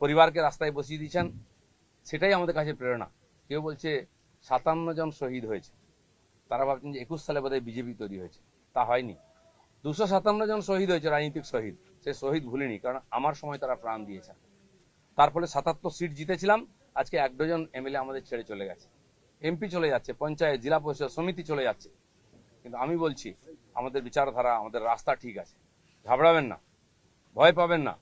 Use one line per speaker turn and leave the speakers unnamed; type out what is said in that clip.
পরিবারকে রাস্তায় বসিয়ে দিয়েছেন, সেটাই আমাদের কাছে প্রেরণা। কেউ বলছে সাতান্ন জন শহীদ হয়েছে। তারা ভাবছেন যে একুশ সালে বোধহয় বিজেপি তৈরি হয়েছে। তা হয়নি। দুশো সাতান্ন জন শহীদ হয়েছে, রাজনৈতিক শহীদ। সে শহীদ ভুলিনি, কারণ আমার সময় তারা প্রাণ দিয়েছে তার ফলে সাতাত্তর সিট জিতেছিলাম, আজকে এক ডজন এমএলএ আমাদের ছেড়ে চলে গেছে। এমপি চলে যাচ্ছে, পঞ্চায়েত, জেলা পরিষদ, সমিতি চলে যাচ্ছে। কিন্তু আমি বলছি, আমাদের বিচারধারা, আমাদের রাস্তা ঠিক আছে। ঘাবড়াবেন না, ভয় পাবেন না।